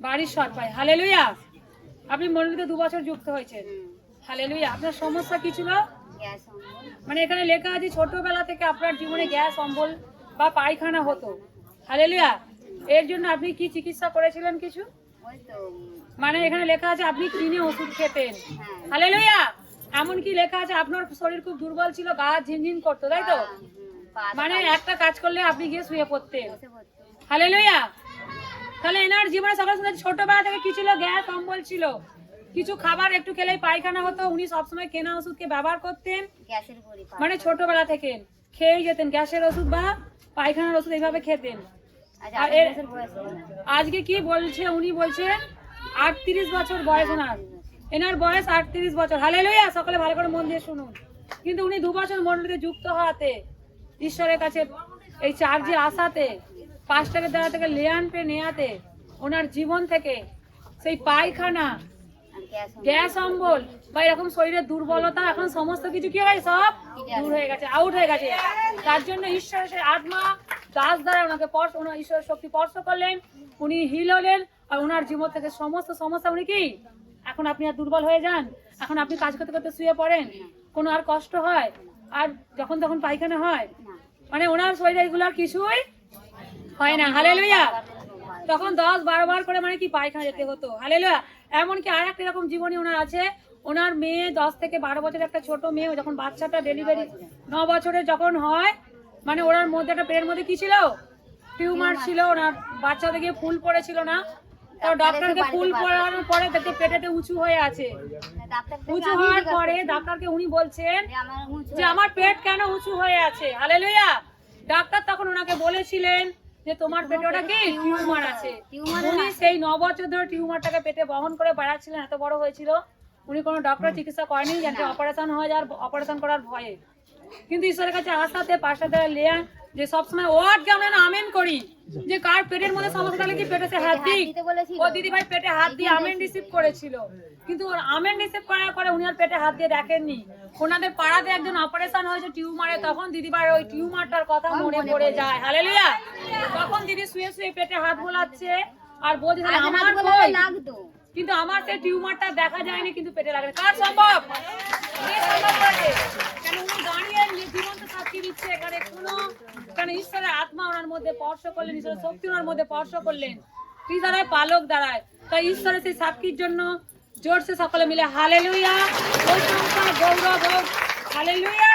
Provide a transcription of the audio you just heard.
বাড়ির সৎ ভাই। হালেলুয়া। আপনি মন্দিরে দু বছর যুক্ত হয়েছেন। হুম হালেলুয়া। আপনার সমস্যা কি ছিল? মানে এখানে লেখা আছে, ছোটবেলা থেকে আপনার জীবনে গ্যাস, অম্বল বা পায়খানা হতো। হালে হালেলুয়া। এর জন্য আপনি কি চিকিৎসা করেছিলেন কিছু? মানে এখানে লেখা আছে, আপনি কিনে ওষুধ খেতেন। হ্যাঁ হালেলুয়া। এমনকি লেখা আছে, আপনার শরীর খুব দুর্বল ছিল, গা ঝিনঝিন করতো, তাই তো? মানে একটা কাজ করলে আপনি গিয়ে শুয়ে পড়তেন। পড়তো হালেলুয়া। তাহলে এনার জীবনে সকাল সন্ধ্যা ছোটবেলা থেকে কি ছিল? গ্যাস অম্বল ছিল। কিছু খাবার একটু খেলেই পায়খানা হতো। উনি সবসময় কেনা ওষুধকে ব্যবহার করতেন। মানে ছোটবেলা থেকে খেয়েই যেতেন। গ্যাসের ওষুধ বা পায়খানার ওষুধ এইভাবে খেতেন। না। আজকে কি বলছে? উনি বলছেন আটত্রিশ বছর বয়স ওনার এনার বয়স আটত্রিশ বছর। হালে লইয়া সকালে ভালো করে মন দিয়ে শুনুন। কিন্তু উনি দু বছর মন্ডলীতে যুক্ত হওয়াতে ঈশ্বরের কাছে এই চার্জে আসাতে পাঁচটাকে দেওয়া থেকে লেয়ান পে নেয়াতে ওনার জীবন থেকে সেই পায়খানা, গ্যাস অম্বল। বা এরকম শরীরের দুর্বলতা, এখন সমস্ত কিছু কি হয় সব দূর হয়ে গেছে আউট হয়ে গেছে। তার জন্য ঈশ্বরের সেই আত্মা দাস দ্বারা ওনাকে স্পর্শ ওনার ঈশ্বরের শক্তি স্পর্শ করলেন, উনি হিল হলেন, আর ওনার জীবন থেকে সমস্ত সমস্যা উনি কি? এখন আপনি আর দুর্বল হয়ে যান, এখন আপনি কাজ করতে করতে শুয়ে পড়েন, কোনো আর কষ্ট হয়? আর যখন তখন পায়খানা হয়? মানে ওনার শরীরে এগুলো আর কিছুই হয় না। হালে লইয়া তখন দশ বারো বার করে মানে কি পায়খানা যেতে হতো। হালে হালেলুয়া। এমনকি আর একটা এরকম জীবনী ওনার আছে। ওনার মেয়ে দশ থেকে বারো বছরের একটা ছোট মেয়ে যখন বাচ্চাটা ডেলিভারি ন বছরের যখন হয় মানে ওনার মধ্যে একটা পেটের মধ্যে কি ছিল? টিউমার ছিল ওনার বাচ্চা থেকে ফুল পড়েছিল না? তো ডক্টরকে ফুল পড়ানোর পরে দেখতে পেটেতে উঁচু হয়ে আছে। উঁচু হওয়ার পরে ডাক্তারকে উনি বলছেন যে আমার পেট কেন উঁচু হয়ে আছে? হালেলুয়া। ডাক্তার তখন ওনাকে বলেছিলেন যে তোমার পেটে ওটা কি? টিউমার আছে। টিউমার উনি সেই ন বছর ধরে টিউমারটাকে পেটে বহন করে বেড়াচ্ছিলেন এত বড় হয়েছিল। উনি কোনো ডক্টর চিকিৎসা করেনি যাতে অপারেশন হয়ে যাওয়ার অপারেশন করার ভয়ে। কিন্তু ঈশ্বরের কাছে আসাতে পাশাতে লেয়ান যে সবসময় আমরা না আমেন করি যে কার পেটের মধ্যে সমস্যা থাকলে কি পেটে সে হাত বলেছিল ও দিদি ভাই পেটে হাত দিয়ে আমেন রিসিভ করেছিল। কিন্তু ওর আমেন রিসিভ করার পরে উনি আর পেটে হাত দিয়ে দেখেননি। ওনাদের পাড়াতে একজন অপারেশন হয়েছে টিউমারে তখন দিদি ভাই ওই টিউমারটার কথা মনে পড়ে যায়। হালেলুয়া তখন দিদি শুয়ে শুয়ে পেটে হাত বোলাচ্ছে আর বলছে আমার? লাগতো। কিন্তু আমার সেই টিউমারটা দেখা যায়নি কিন্তু পেটে লাগে। কার সম্ভব কে সম্ভব করে? কেন উনি দাঁড়িয়ে নি- জীবন্ত সাক্ষী দিচ্ছে এখানে কোনো কেন ঈশ্বরের আত্মা ওনার মধ্যে স্পর্শ করলেন, ঈশ্বরের শক্তি ওনার মধ্যে স্পর্শ করলেন। কি দাঁড়ায়? পালক দাঁড়ায়। তাই ঈশ্বরের সেই সাক্ষীর জন্য জোরসে সকলে মিলে হালেলুয়া। প্রশংসা গৌরব হোক হালে লুইয়া